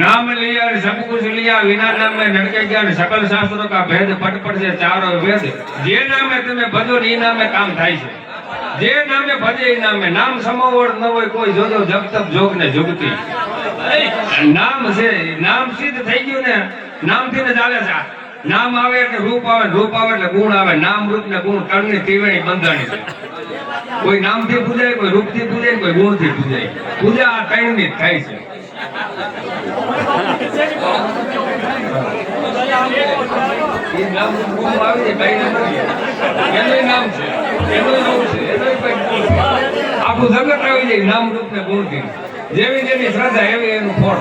નામ લિયા સબ કુછ લિયા, વિના નામ મે નડકે જ્ઞાન સકલ શાસ્ત્રો કા ભેદ પટપટ છે ચારો વેદ. જે નામે તમે ભજો એ નામે કામ થાય છે. જે નામે ભજે એ નામે નામ સમાવડ ન હોય કોઈ. જોજો જપ, તપ, જોગ ને જુગતી નામ છે, નામ સિદ્ધ થઈ ગયું ને, નામથી ને ચાલે છે નામ આવે એટલે રૂપ આવે રૂપ આવે એટલે ગુણ આવે. નામ રૂપ ને ગુણ ત્રણની ત્રિવેણી બંધાણી. છે કોઈ નામથી પૂજાય, કોઈ રૂપથી પૂજાય, કોઈ ગુણથી પૂજાય. પૂજા આ ત્રણની થાય છે. ગુણ ગુણ. આખું જગત આવી જાય નામ રૂપ ને ગુણથી જેવી જેની શ્રદ્ધા એવી એનું ફળ.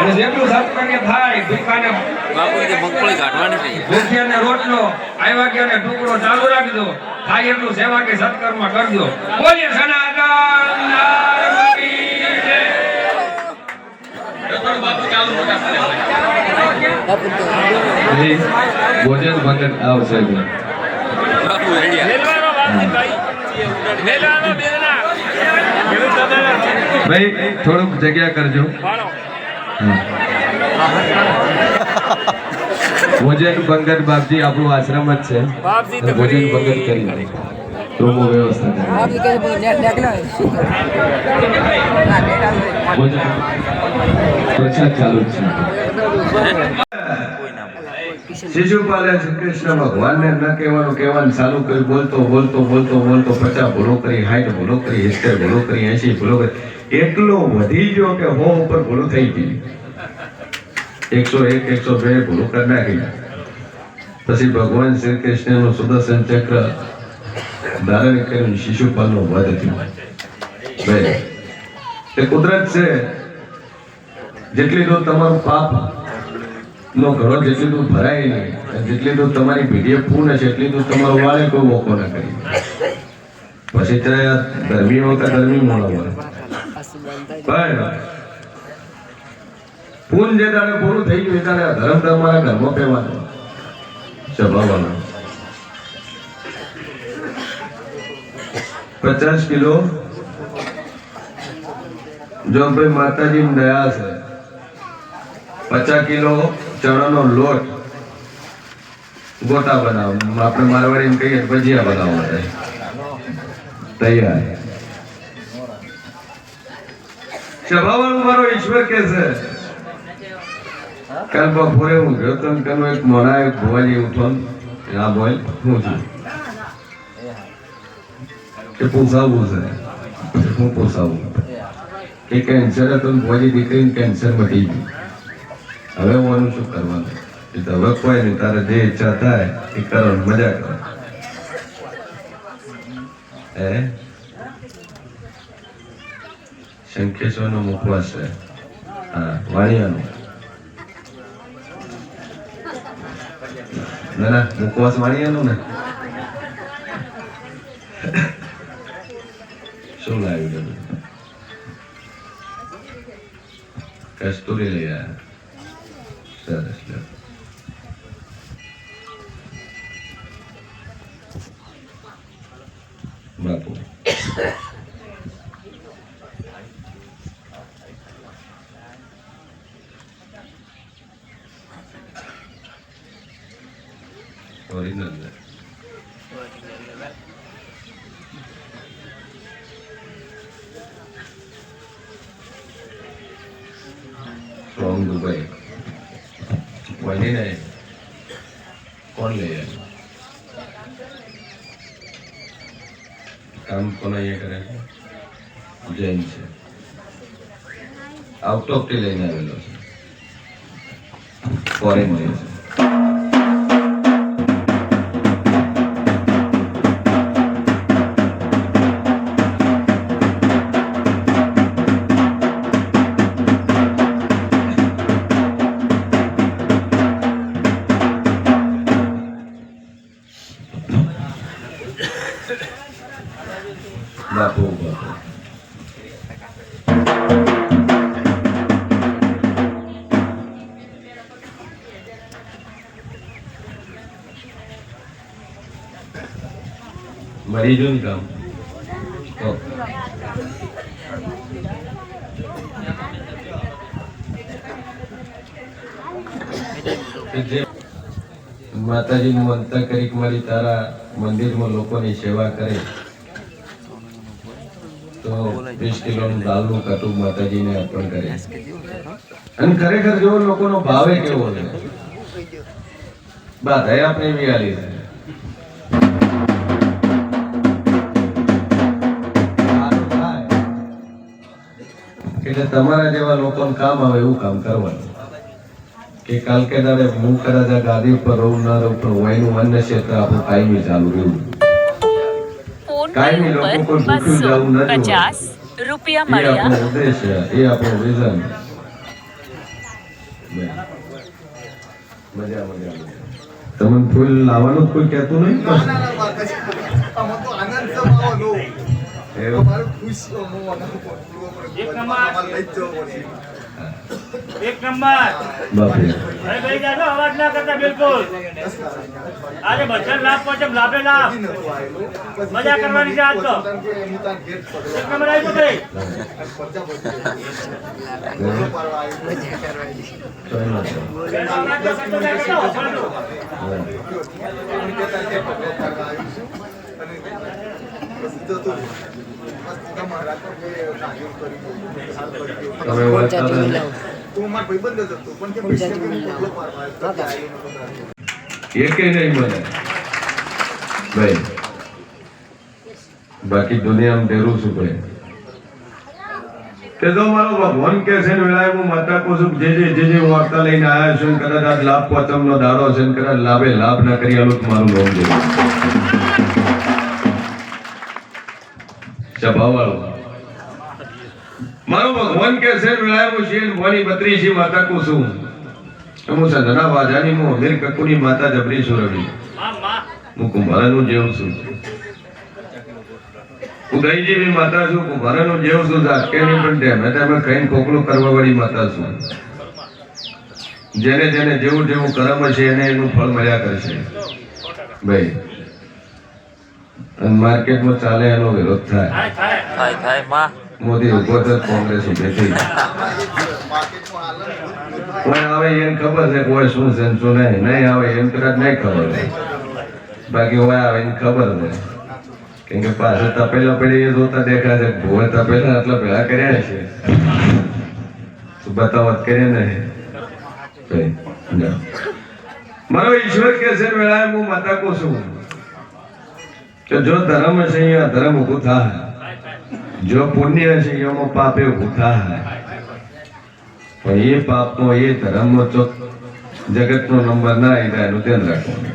અને જેટલું સત્કર્ય થાય ભૂખાને બાપુજી મગફળી કાઢવાની ભૂખ્યાને રોટલો આવ્યા ગયા ને ટુકડો ચાલુ રાખજો. થાય એટલું સેવા કે સત્કર્મ કરજો. બોલીએ સનાતન ધર્મ કી જય. બાપુ ચાલુ મોટા જી, ભોજન ભગત આવશે ભાઈ થોડુંક જગ્યા કરજો. ભોજન ભંગત બાપજી આપણું આશ્રમ જ છે. ભોજન ભંગત કરી. રૂમો વ્યવસ્થા પ્રસાદ ચાલુ છે. શિશુપાલે કૃષ્ણ ભગવાનને ન કહેવાનું કહેવાનું ચાલુ કર્યું. બોલતો બોલતો બોલતો બોલતો પચાસ ભૂલો કરી હાઈટ ભૂલો કરી હિસ્ટર ભૂલો કરી એસી ભૂલો કરી. એટલો વધી ગયો કે હો ઉપર ભૂલો થઈ ગઈ? એકસો એક એકસો બે ભૂલો કરી નાખી. પછી ભગવાન શ્રી કૃષ્ણનું સુદર્શન ચક્ર ધારણ કર્યું શિશુપાલનો વધ થયો એ કુદરત છે જેટલી તો તમારું પાપ નો ઘડો જેટલી તો ભરાય નહીં જેટલી તો તમારી ભીડીએ પૂર્ણ છે એટલી તો તમારો વાળે કોઈ મોકો ના કરી પછી ત્યાં ગરમી કે ગરમી હોય પણ પૂન જે તારે પૂરું થઈ ગયું એ તારે ધર્મ તમારા ઘરમાં પહેવાનો સ્વભાવવાનો પચાસ કિલો જો ભાઈ માતાજી દયા છે. પચાસ કિલો ચણાનો લોટ ગોટા બનાવો. આપણે મારવાડી કહીએ ભજીયા બનાવો માટે તૈયાર. સ્વભાવનું મારો ઈશ્વર કે છે. કાલ બપોરે હું ગયો તો પેલો એક મોણા એક ભોવાજી ઉઠો આ બોલ હું છું. કે પોસાવવું છે? હું પૂછાવું કે કેન્સર હતું ને દીકરીને કેન્સર મટી ગયું. હવે હું આનું શું કરવાનું? એ તો હવે કોઈ નહીં, તારે જે ઈચ્છા થાય એ કરવાનું, મજા કરો. હે? શંખેશ્વરનો મુખવાસ છે. હા, વાણિયાનો. ના ના, મુખવાસ વાણિયાનો ને? શું લાવ્યું તમે કસ્તુરી લઈ આવ્યા સરસ લો બાપુ ઓરિજિનલ છે ફ્રોમ દુબઈ વળી ને કોણ લઈ આવ્યું કામ કોણ અહીંયા કરે જૈન છે આઉટ ઓફ લઈને આવેલો છે ફોરેન છે કરી જો ને કામ. તો. કે જે અંતર કરી મારી તારા મંદિરમાં લોકોની સેવા કરે. તો વીસ કિલોનું દાળનું કટું માતાજીને અર્પણ કરે. અને ખરેખર જો લોકોનો ભાવે કેવો છે? બા આપણે એવી આલી એટલે તમારા જેવા લોકોને કામ આવે એવું કામ કરવાનું. કે કાલ કે દાડે હું કદાચ ગાદી ઉપર રહું ના રહું પણ વયનું અન્ય ક્ષેત્ર આપણું કાયમી ચાલુ રહ્યું. ફોન કાયમી લોકો કોઈ ભૂખ્યું જવું નથી એ આપણો ઉદ્દેશ્ય એ આપણું વિઝન મજા મજા મજા. તમને ફૂલ લાવવાનું કોઈ કહેતું નહીં? એક નંબર. અરે ભાઈ જાજો અવાજ ના કરતા બિલકુલ. આજે બધા લાભ પડશે લાભે લાભ. મજા કરવાની છે આજ તો. એક નંબર આવી. તમે હતા ને? એકે નહીં બને. ભાઈ બાકી દુનિયામાં તેરું શું ભાઈ. તે તો મારો ભગવાન કે છે ને વેળાએ હું માતા કુસુમ જે જે જે જે હું વાર્તા લઈને આવ્યા છું કદાચ આજ લાભ પોચમનો દાડો છે કદાચ લાભે લાભ ના કરી આલું મારું નામ છે સભાવાળો મારો ભગવાન કે છે ને છે શેર ભણી બત્રી છે. માતા હું સંધના વાજાની હું, અમીર માતા જબરી સુરવી હું કુંભારાનું જેવ છું. દહીં જેવી માતા છું, કુંભારાનું જેવ છું, ઝાટકેની પણ ટેમે ટેમે કઈ ખોખલું કરવા વાળી માતા છું. જેને જેને જેવું જેવું કરમ હશે એને એનું ફળ મળ્યા કરશે. ભાઈ માર્કેટમાં ચાલે એનો વિરોધ થાય. થાય થાય. થાય થાયમાં. મોદી ઊભો થયો કોંગ્રેસ ઊભી થઈ. કોઈ આવે એને ખબર છે કોઈ શું છે શું નહીં. નહીં આવે એમ કદાચ નહીં ખબર. બાકી હોય આવે એને ખબર છે. કેમ કે પાછળ તપેલા પડી એ જોતા દેખા છે ભોવે તપેલા આટલા ભેળા કર્યા છે. તું બતાવત કરે ને. કઈ ના. મારો ઈશ્વર કે છે વેળાએ હું માતા કો છું. કે જો ધર્મ છે અહીંયા ધર્મ ઊભું થાય. જો પુણ્ય છે, એમાં પાપ ઊભું થાય. પણ એ પાપનો એ ધર્મનો ચોક જગતનો નંબર ના આવી જાય એનું ધ્યાન રાખવાનું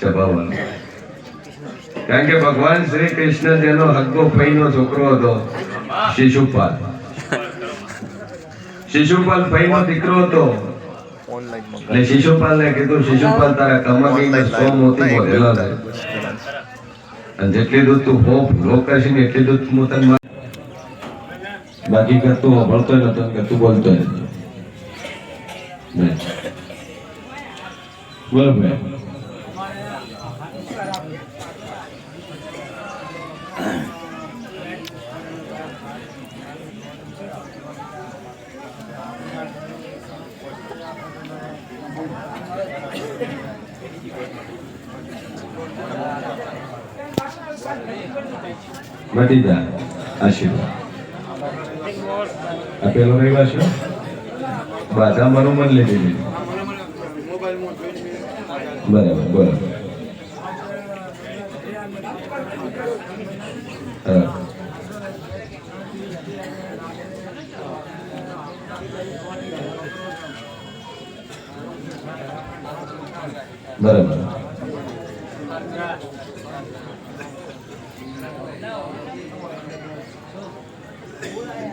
સ્વભાવવાનું કારણ કે ભગવાન શ્રી કૃષ્ણ જેનો હગ્ગો ફઈનો છોકરો હતો, શિશુપાલ. શિશુપાલ પૈનો દીકરો હતો એટલે શિશુપાલને કીધું શિશુપાલ તારા કમરની સો મોતી ભરેલા અને જેટલી દૂધ તું હો ભૂલો ને એટલી દૂધ હું તને બાકી કરતું ભણતો નતો કે તું બોલતો નતો નહીં. બોલો ભાઈ મટી જા આશીર્વાદ આ પેલો રવિવાર છે બાધા મારું મન લીધી બરાબર બરાબર હા. બરાબર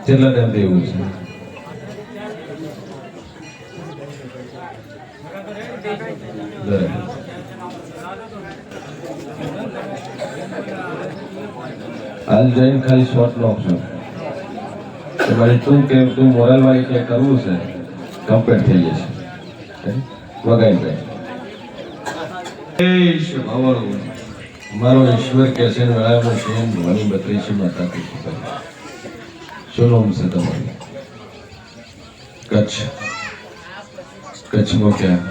કેટલા ટાઈમથી એવું છે બરાબર હાલ જઈને ખાલી શોર્ટ નોખશો તમારે તું કે તું મોરલ વાળી કે કરવું છે કમ્પ્લીટ થઈ જશે। વગાઈ જાય એ શિવ, હવાળું. મારો ઈશ્વર કે છે વેળામાં શેન ભવાની બત્રીસી માતા કીધી કરી શું નામ છે તમારું કચ્છ કચ્છમાં ક્યાં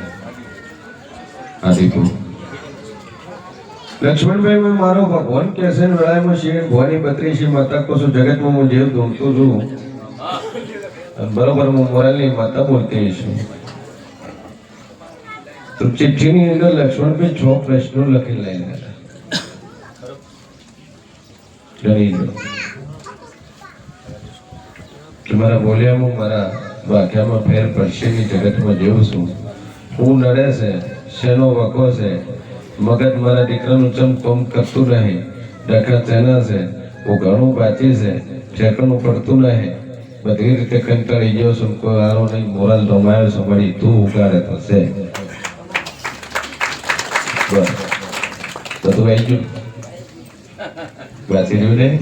આદિપુર લક્ષ્મણભાઈ મેં મારો ભગવાન કે છે વેળામાં શેન ભવાની બત્રીસી માતા કહું છું જગતમાં હું જેવ ધૂમતો છું અને બરોબર હું મોરાલની માતા બોલતી છું તો ચિઠ્ઠીની અંદર લક્ષ્મણભાઈ છ પ્રશ્નો લખી લઈને હતા ડરી ગયો કે મારા બોલ્યામાં, મારા વાક્યામાં ફેર પડશે ની જગતમાં જેવું છું. હું નડે છે, શેનો વખો છે, મગજ મારા દીકરાનું ચમ કોમ કરતું રહે, ડખા તેના છે, હું ઘણું બાચી છે, ઠેકાણું પડતું રહે. બધી રીતે કંટાળી ગયો છું, કોઈ આરો નહીં, મોરલ રમાયો છે મળી તું ઉગાડે તો છે. બસ. તો તું આવી ગયું. બાચી રહ્યું ને?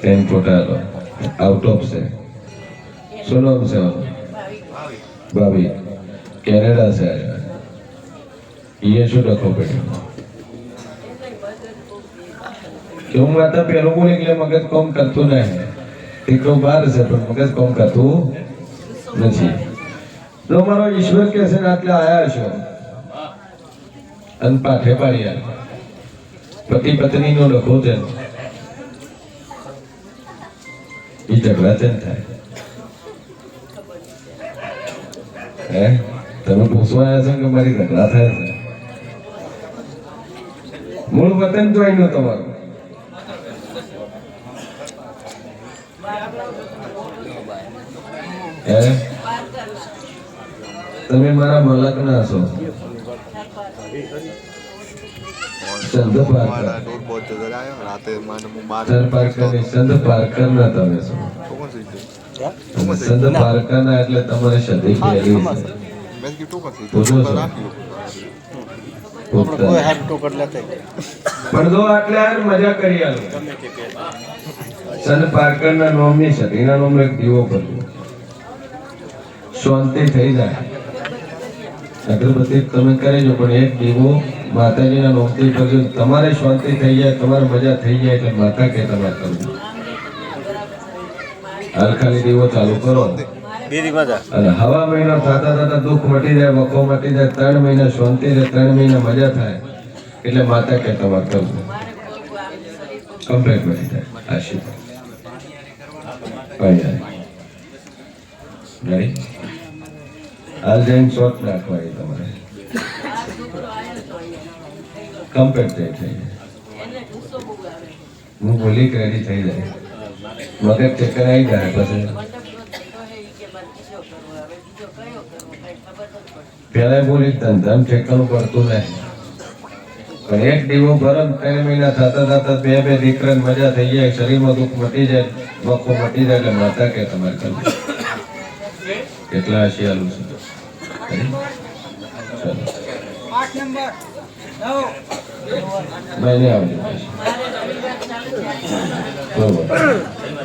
ટેન ફોટા આઉટ ઓફ છે શું નામ છે ભાભી કેનેડા છે એ શું લખો પડ્યો કે હું માતા પહેલું બોલી એટલે મગજ કોમ કરતું નહીં દીકરો બહાર છે પણ મગજ કોમ કરતું નથી તો મારો ઈશ્વર કે છે ને આટલે આયા છો અને પાઠે પાડ્યા પતિ પત્ની નો લખો છે ઝઘડા છે થાય હે તમે પૂછવા આવ્યા છો કે મારી ઝઘડા થાય છે મૂળ વતન તો અહીંનું તમારું તમે મારા મલક ના છો બહુ આવ્યો રાતે મને હું બાર તમે છો. પારકર ના. એટલે તમારે છે. મેં ટોકન. પણ આટલે મજા કરી આલો. સંત પારકર ના નોમની સદીના નોમ એક દીવો કર્યો શાંતિ થઈ જાય. અગરબત્તી તમે કરી જો પણ એક દીવો માતાજીના નોમથી કરજો. તમારે શાંતિ થઈ જાય તમારે મજા થઈ જાય એટલે માતા કે તમારે કરવું. હાલ ખાલી દીવો ચાલુ કરો. અને હવા મહિના થતા થતા દુઃખ મટી જાય વખો મટી જાય ત્રણ મહિના શાંતિ રહે ત્રણ મહિના મજા થાય એટલે માતા કે તમારે કરવું. કમ્પ્લેટ મટી જાય. આશીર્વાદ. જાય Ready? હાલ જઈને શોર્ટ એ તમારે. કમ્પ્લેટ થઈ જાય. હું બોલી કે ready થઈ જાય. મગજ ચક્કર આવી જાય પછી. પેલા બોલી ધંધામ ઠેકાણું પડતું નહીં. પણ એક દીવો ગરમ ત્રણ મહિના થતા થતા બે બે દીકરા મજા થઈ જાય, શરીરમાં દુઃખ મટી જાય બખો મટી જાય એટલે માતા કે તમારે કરવું કેટલા હશિયાલું છે. ચલો